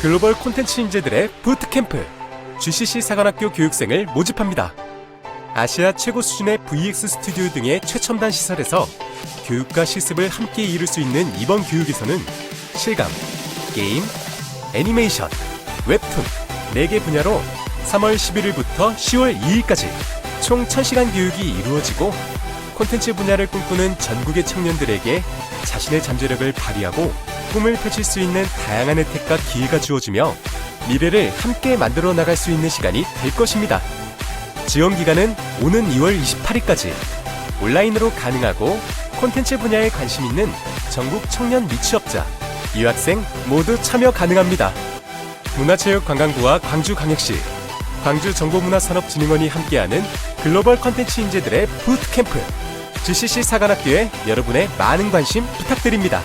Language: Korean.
글로벌 콘텐츠 인재들의 부트캠프 GCC 사관학교 교육생을 모집합니다. 아시아 최고 수준의 VX 스튜디오 등의 최첨단 시설에서 교육과 실습을 함께 이룰 수 있는 이번 교육에서는 실감, 게임, 애니메이션, 웹툰 4개 분야로 3월 11일부터 10월 2일까지 총 1000시간 교육이 이루어지고 콘텐츠 분야를 꿈꾸는 전국의 청년들에게 자신의 잠재력을 발휘하고 꿈을 펼칠 수 있는 다양한 혜택과 기회가 주어지며 미래를 함께 만들어 나갈 수 있는 시간이 될 것입니다. 지원 기간은 오는 2월 28일까지 온라인으로 가능하고 콘텐츠 분야에 관심 있는 전국 청년 미취업자, 유학생 모두 참여 가능합니다. 문화체육관광부와 광주광역시, 광주정보문화산업진흥원이 함께하는 글로벌 콘텐츠 인재들의 부트캠프 GCC 사관학교에 여러분의 많은 관심 부탁드립니다.